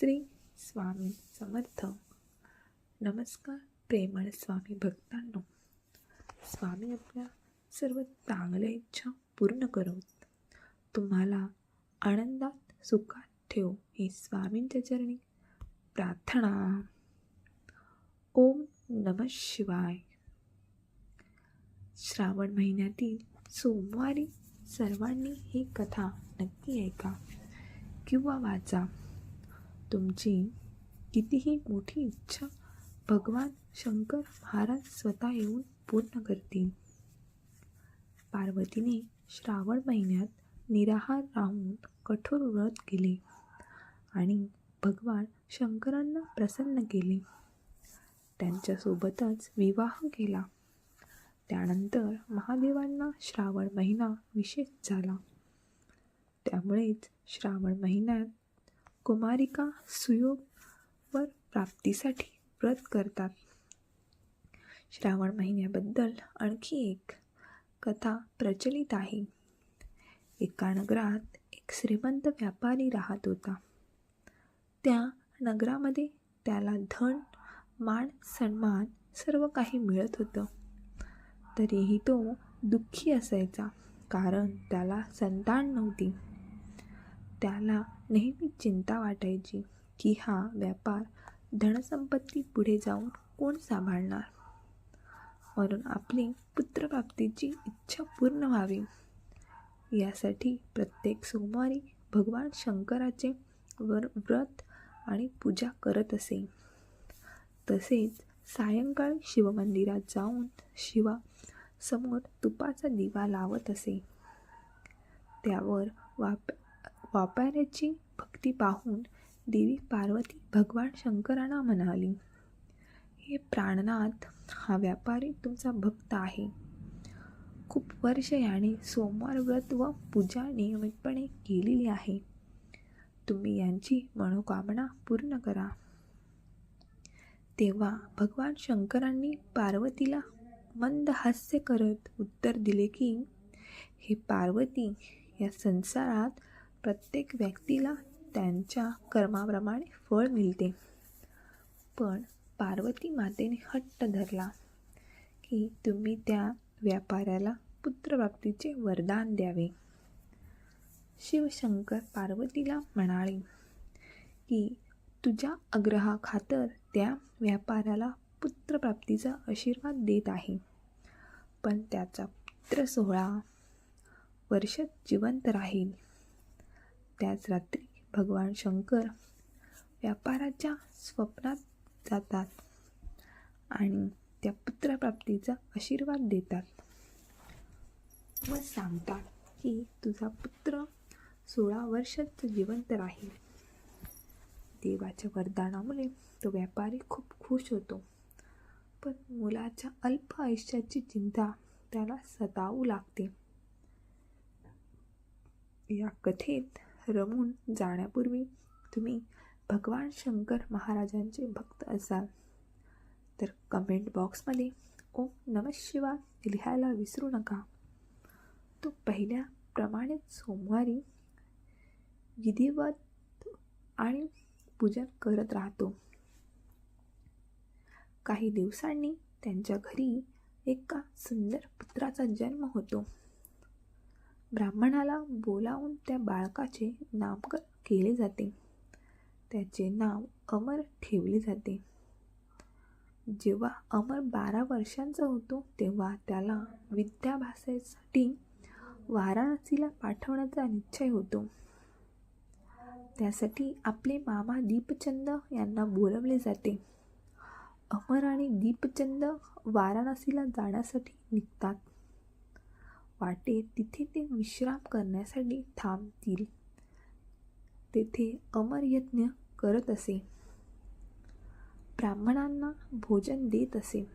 श्री स्वामी समर्थ. नमस्कार प्रेमळ स्वामी भक्तांनो. स्वामी आपल्या सर्व चांगल्या इच्छा पूर्ण करत. तुम्हाला आनंदात सुखात ठेव ही स्वामींच्या चरणी प्रार्थना. ओम नम शिवाय. श्रावण महिन्यातील सोमवारी सर्वांनी ही कथा नक्की ऐका किंवा वाचा. तुमची कितीही मोठी इच्छा भगवान शंकर महाराज स्वतः येऊन पूर्ण करतील. पार्वतीने श्रावण महिन्यात निराहार राहून कठोर व्रत केले आणि भगवान शंकरांना प्रसन्न केले. त्यांच्यासोबतच विवाह केला. त्यानंतर महादेवांना श्रावण महिना विशेष झाला. त्यामुळेच श्रावण महिन्यात कुमारिका सुयोग वर प्राप्तीसाठी व्रत करतात. श्रावण महिन्याबद्दल आणखी एक कथा प्रचलित आहे. एका नगरात एक श्रीमंत व्यापारी राहत होता. त्या नगरामध्ये त्याला धन मान सन्मान सर्व काही मिळत होतं. तरीही तो दुःखी असायचा कारण त्याला संतान नव्हती. त्याला नेहमी चिंता वाटायची की हा व्यापार धनसंपत्ती पुढे जाऊन कोण सांभाळणार? म्हणून आपली पुत्रप्राप्तीची इच्छा पूर्ण व्हावी. यासाठी प्रत्येक सोमवारी भगवान शंकराचे वर व्रत आणि पूजा करत असे. तसेच सायंकाळी शिवमंदिरात जाऊन शिवा समोर तुपाचा दिवा लावत असे. त्यावर वाप वापाऱ्याची भक्ती पाहून देवी पार्वती भगवान शंकरांना म्हणाली हे प्राणनाथ हा व्यापारी तुमचा भक्त आहे. खूप वर्ष याने सोमवार व्रत व पूजा नियमितपणे केलेली आहे. तुम्ही यांची मनोकामना पूर्ण करा. तेव्हा भगवान शंकरांनी पार्वतीला मंद हास्य करत उत्तर दिले की हे पार्वती या संसारात प्रत्येक व्यक्तीला त्यांच्या कर्माप्रमाणे फळ मिळते. पण पार्वती मातेने हट्ट धरला की तुम्ही त्या व्यापाऱ्याला पुत्रप्राप्तीचे वरदान द्यावे. शिवशंकर पार्वतीला म्हणाले की तुझ्या आग्रहाखातर त्या व्यापाऱ्याला पुत्रप्राप्तीचा आशीर्वाद देत आहे. पण त्याचा पुत्र सोहळा वर्ष जिवंत राहील. त्याच रात्री भगवान शंकर व्यापाराच्या स्वप्नात जातात आणि त्या पुत्रप्राप्तीचा आशीर्वाद देतात. व सांगतात की तुझा पुत्र सोळा वर्षात जिवंत राहील. देवाच्या वरदानामुळे तो व्यापारी खूप खुश होतो. पण मुलाच्या अल्प आयुष्याची चिंता त्याला सतावू लागते. या कथेत रमून जाण्यापूर्वी तुम्ही भगवान शंकर महाराजांचे भक्त असाल. तर कमेंट बॉक्समध्ये ओम नम शिवा लिहायला विसरू नका. तो पहिल्याप्रमाणेच सोमवारी विधिवत आणि पूजन करत राहतो. काही दिवसांनी त्यांच्या घरी एका सुंदर पुत्राचा जन्म होतो. ब्राह्मणाला बोलावून त्या बाळकाचे नामकरण केले जाते. त्याचे नाव अमर ठेवले जाते. जेव्हा अमर बारा वर्षांचा होतो तेव्हा त्याला विद्याभ्यासासाठी वाराणसीला पाठवण्याचा निश्चय होतो. त्यासाठी आपले मामा दीपचंद यांना बोलवले जाते. अमर आणि दीपचंद वाराणसीला जाण्यासाठी निघतात. वाटे तिथे ते विश्राम करण्यासाठी थांबतील. तेथे अमरयज्ञ करत असे. ब्राह्मणांना भोजन देत असे.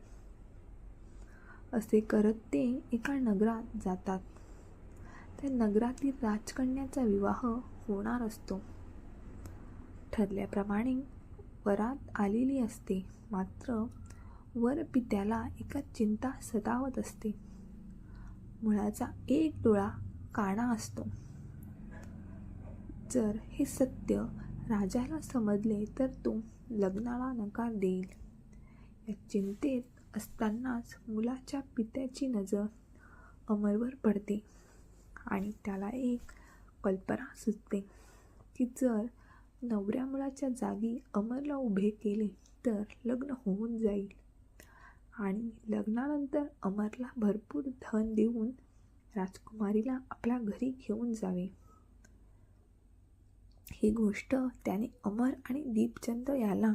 असे करत ते एका नगरात जातात. त्या नगरातील राजकन्याचा विवाह होणार असतो. ठरल्याप्रमाणे वरात आलेली असते. मात्र वरपित्याला एका चिंता सतावत असते. मुळाचा एक डोळा काणा असतो. जर हे सत्य राजाला समजले तर तो लग्नाला नकार देईल. या चिंतेत असतानाच मुलाच्या पित्याची नजर अमरवर पडते आणि त्याला एक कल्पना सुचते की जर नवऱ्या मुलाच्या जागी अमरला उभे केले तर लग्न होऊन जाईल. आणि लग्नानंतर अमरला भरपूर धन देऊन राजकुमारीला आपल्या घरी घेऊन जावे. ही गोष्ट त्याने अमर आणि दीपचंद याला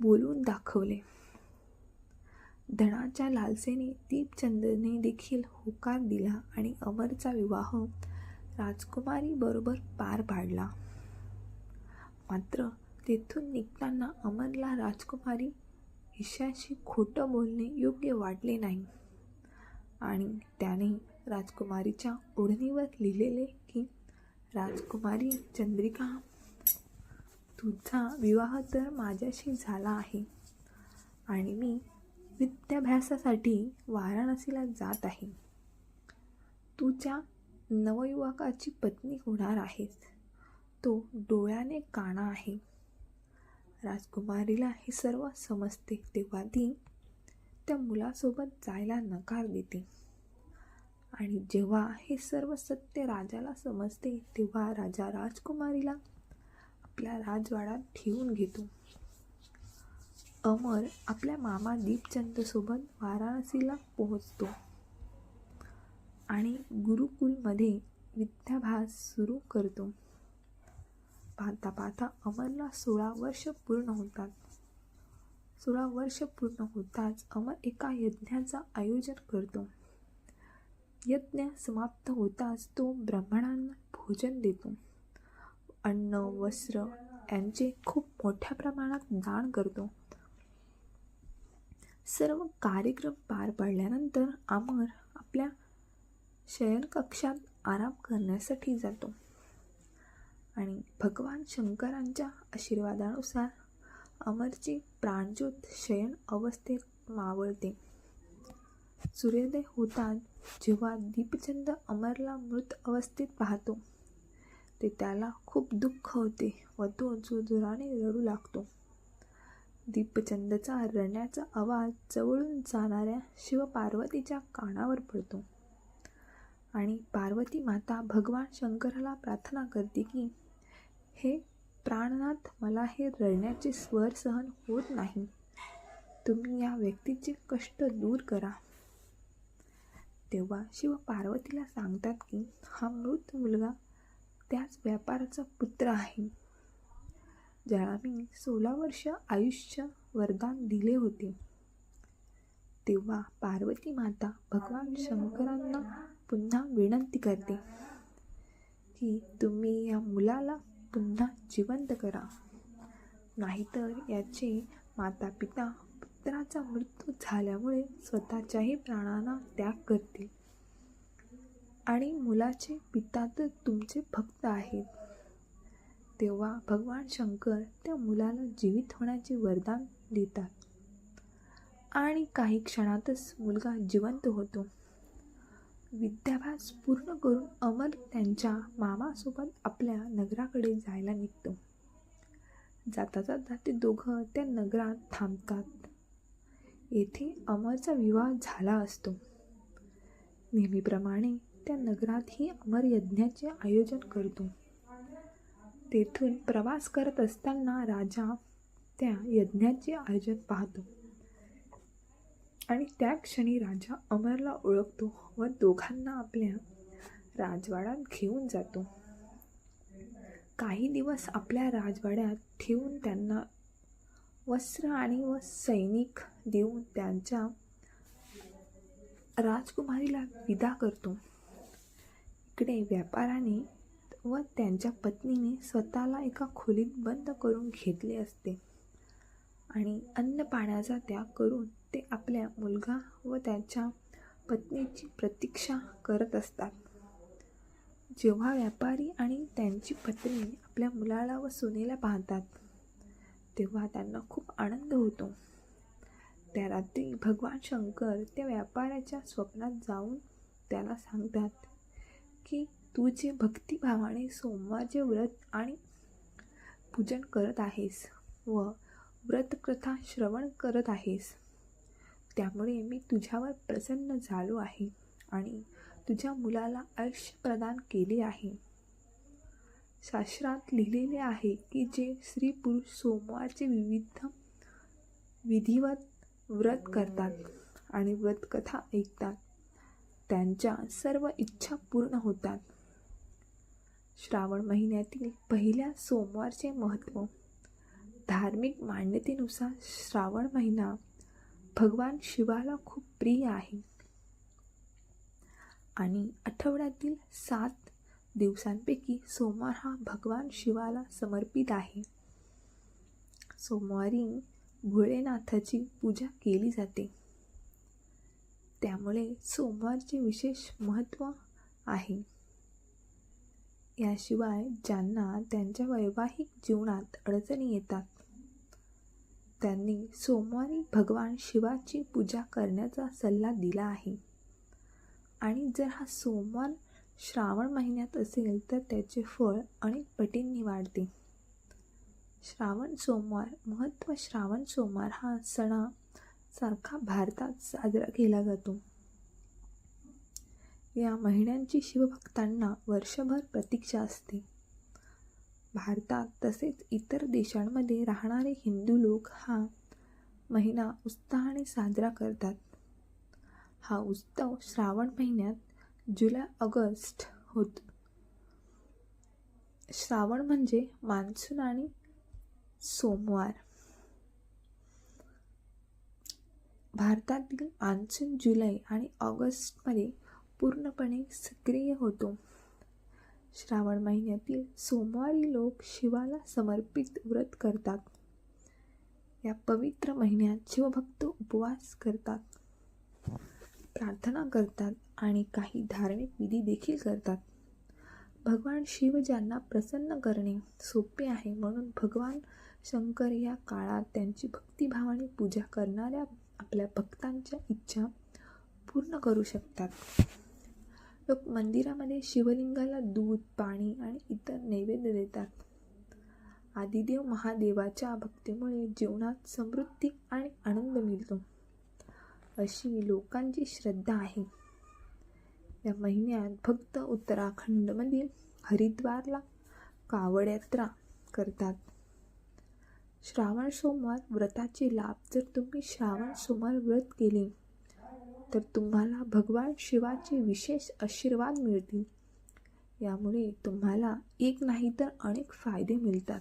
बोलून दाखवले. धनाच्या लालसेने दीपचंदने देखील होकार दिला आणि अमरचा विवाह राजकुमारी बरोबर पार पाडला. मात्र तेथून निघताना अमरला राजकुमारी ईशाशी खोटं बोलणे योग्य वाटले नाही. आणि त्याने राजकुमारीच्या ओढणीवर लिहिलेले की राजकुमारी चंद्रिका तुझा विवाह तर माझ्याशी झाला आहे आणि मी विद्याभ्यासासाठी वाराणसीला जात आहे. तुझ्या नवयुवकाची पत्नी होणार आहेस तो डोळ्याने काणा आहे. राजकुमारीला हे सर्व समजते तेव्हा ती त्या मुलासोबत जायला नकार देते. आणि जेव्हा हे सर्व सत्य राजाला समजते तेव्हा राजा राजकुमारीला आपल्या राजवाडात ठेवून घेतो. अमर आपल्या मामा दीपचंदसोबत वाराणसीला पोहोचतो. आणि गुरुकुलमध्ये विद्याभ्यास सुरू करतो. पाहता पाहता अमरला सोळा वर्ष पूर्ण होतात. सोळा वर्ष पूर्ण होताच अमर एका यज्ञाचं आयोजन करतो. यज्ञ समाप्त होताच तो ब्राह्मणांना भोजन देतो. अन्न वस्त्र यांचे खूप मोठ्या प्रमाणात दान करतो. सर्व कार्यक्रम पार पडल्यानंतर अमर आपल्या शयनकक्षात आराम करण्यासाठी जातो. आणि भगवान शंकरांच्या आशीर्वादानुसार अमरची प्राणज्योत शयन अवस्थेत मावळते. सूर्योदय होतात जेव्हा दीपचंद अमरला मृत अवस्थेत पाहतो ते त्याला खूप दुःख होते व तो जोराने रडू लागतो. दीपचंदचा रडण्याचा आवाज जवळून जाणाऱ्या शिवपार्वतीच्या कानावर पडतो आणि पार्वती माता भगवान शंकराला प्रार्थना करते की हे प्राणनाथ मला हे रडण्याचे स्वर सहन होत नाही. तुम्ही या व्यक्तीचे कष्ट दूर करा. तेव्हा शिव पार्वतीला सांगतात की हा मृत मुलगा त्याच व्यापाराचा पुत्र आहे ज्याला मी सोळा वर्ष आयुष्य वरदान दिले होते. तेव्हा पार्वती माता भगवान शंकरांना पुन्हा विनंती करते की तुम्ही या मुलाला पुन्हा जिवंत करा. नाहीतर याचे माता पिता पुत्राचा मृत्यू झाल्यामुळे स्वतःच्याही प्राणांना त्याग करतील. आणि मुलाचे पिता तर तुमचे भक्त आहेत. तेव्हा भगवान शंकर त्या मुलाला जीवित होण्याचे वरदान देतात. आणि काही क्षणातच मुलगा जिवंत होतो. विद्याभ्यास पूर्ण करून अमर त्यांच्या मामासोबत आपल्या नगराकडे जायला निघतो. जाता जाता ते दोघं त्या नगरात थांबतात. येथे अमरचा विवाह झाला असतो. नेहमीप्रमाणे त्या नगरातही अमर यज्ञाचे आयोजन करतो. तेथून प्रवास करत असताना राजा त्या यज्ञाचे आयोजन पाहतो. आणि त्या क्षणी राजा अमरला ओळखतो व दोघांना आपल्या राजवाड्यात घेऊन जातो. काही दिवस आपल्या राजवाड्यात ठेवून त्यांना वस्त्र आणि व सैनिक देऊन त्यांच्या राजकुमारीला विदा करतो. इकडे व्यापाराने व त्यांच्या पत्नीने स्वतःला एका खोलीत बंद करून घेतले असते. आणि अन्न पाण्याचा त्याग करून ते आपल्या मुलगा व त्याच्या पत्नीची प्रतीक्षा करत असतात. जेव्हा व्यापारी आणि त्यांची पत्नी आपल्या मुलाला व सुनेला पाहतात तेव्हा त्यांना खूप आनंद होतो. त्या रात्री भगवान शंकर त्या व्यापाऱ्याच्या स्वप्नात जाऊन त्याला सांगतात की तू जे भक्तिभावाने सोमवारचे व्रत आणि पूजन करत आहेस व व्रतकथा श्रवण करत आहेस. त्यामुळे मी तुझ्यावर प्रसन्न झालो आहे आणि तुझ्या मुलाला आयुष्य प्रदान केले आहे. शास्त्रात लिहिलेले आहे की जे स्त्री पुरुष सोमवारचे विविध विधिवत व्रत करतात आणि व्रतकथा ऐकतात त्यांच्या सर्व इच्छा पूर्ण होतात. श्रावण महिन्यातील पहिल्या सोमवारचे महत्त्व धार्मिक मान्यतेनुसार श्रावण महिना भगवान शिवाला खूप प्रिय आहे. आणि आठवड्यातील सात दिवसांपैकी सोमवार हा भगवान शिवाला समर्पित आहे. सोमवारी भोळेनाथाची पूजा केली जाते. त्यामुळे सोमवारचे विशेष महत्त्व आहे. याशिवाय ज्यांना त्यांच्या वैवाहिक जीवनात अडचणी येतात त्यांनी सोमवारी भगवान शिवाची पूजा करण्याचा सल्ला दिला आहे. आणि जर हा सोमवार श्रावण महिन्यात असेल तर त्याचे फळ अनेक पटींनी वाढते. श्रावण सोमवार महत्त्व श्रावण सोमवार हा सणासारखा भारतात साजरा केला जातो. या महिन्यांची शिवभक्तांना वर्षभर प्रतीक्षा असते. भारतात तसेच इतर देशांमध्ये राहणारे हिंदू लोक हा महिना उत्साहाने साजरा करतात. हा उत्सव श्रावण महिन्यात जुलै ऑगस्ट होत. श्रावण म्हणजे मान्सून आणि सोमवार. भारतातील मान्सून जुलै आणि ऑगस्टमध्ये पूर्णपणे सक्रिय होतो. श्रावण महिन्यातील सोमवारी लोक शिवाला समर्पित व्रत करतात. या पवित्र महिन्यात शिवभक्त उपवास करतात. प्रार्थना करतात आणि काही धार्मिक विधी देखील करतात. भगवान शिव ज्यांना प्रसन्न करणे सोपे आहे म्हणून भगवान शंकर या काळात त्यांची भक्तिभावाने पूजा करणाऱ्या आपल्या भक्तांच्या इच्छा पूर्ण करू शकतात. लोक मंदिरामध्ये शिवलिंगाला दूध पाणी आणि इतर नैवेद्य देतात. आदिदेव महादेवाच्या भक्तीमुळे जीवनात समृद्धी आणि आनंद मिळतो. अशी लोकांची श्रद्धा आहे. या महिन्यात भक्त उत्तराखंडमधील हरिद्वारला कावड यात्रा करतात. श्रावण सोमवार व्रताचे लाभ जर तुम्ही श्रावण सोमवार व्रत केले तर तुम्हाला भगवान शिवाचे विशेष आशीर्वाद मिळतील. यामुळे तुम्हाला एक नाही तर अनेक फायदे मिळतात.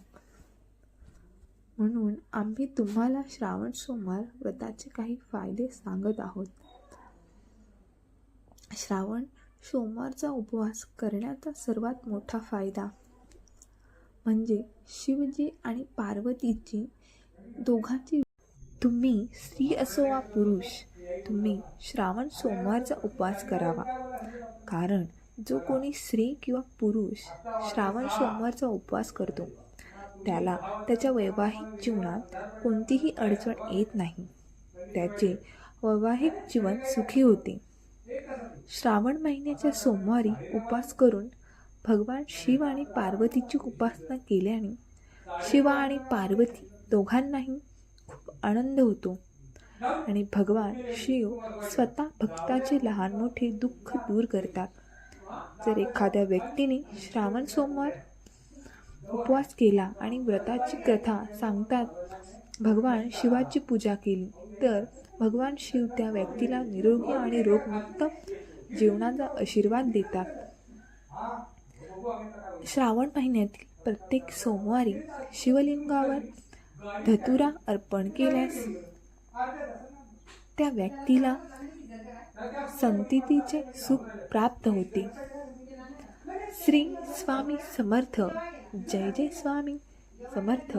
म्हणून आम्ही तुम्हाला श्रावण सोमवार व्रताचे काही फायदे सांगत आहोत. श्रावण सोमवारचा उपवास करण्याचा सर्वात मोठा फायदा म्हणजे शिवजी आणि पार्वतीची दोघांची तुम्ही स्त्री असो वा पुरुष तुम्ही श्रावण सोमवारचा उपवास करावा. कारण जो कोणी स्त्री किंवा पुरुष श्रावण सोमवारचा उपवास करतो त्याला त्याच्या वैवाहिक जीवनात कोणतीही अडचण येत नाही. त्याचे वैवाहिक जीवन सुखी होते. श्रावण महिन्याच्या सोमवारी उपवास करून भगवान शिव आणि पार्वतीची उपासना केल्याने शिवा आणि पार्वती दोघांनाही खूप आनंद होतो. आणि भगवान शिव स्वतः भक्ताचे लहान मोठे दुःख दूर करतात. जर एखाद्या व्यक्तीने श्रावण सोमवार उपवास केला आणि व्रताची कथा सांगतात भगवान शिवाची पूजा केली तर भगवान शिव त्या व्यक्तीला निरोगी आणि रोगमुक्त जीवनाचा आशीर्वाद देतात. श्रावण महिन्यातील प्रत्येक सोमवारी शिवलिंगावर धतुरा अर्पण केल्यास त्या व्यक्तीला संततीचे सुख प्राप्त होते. श्री स्वामी समर्थ. जय जय स्वामी समर्थ.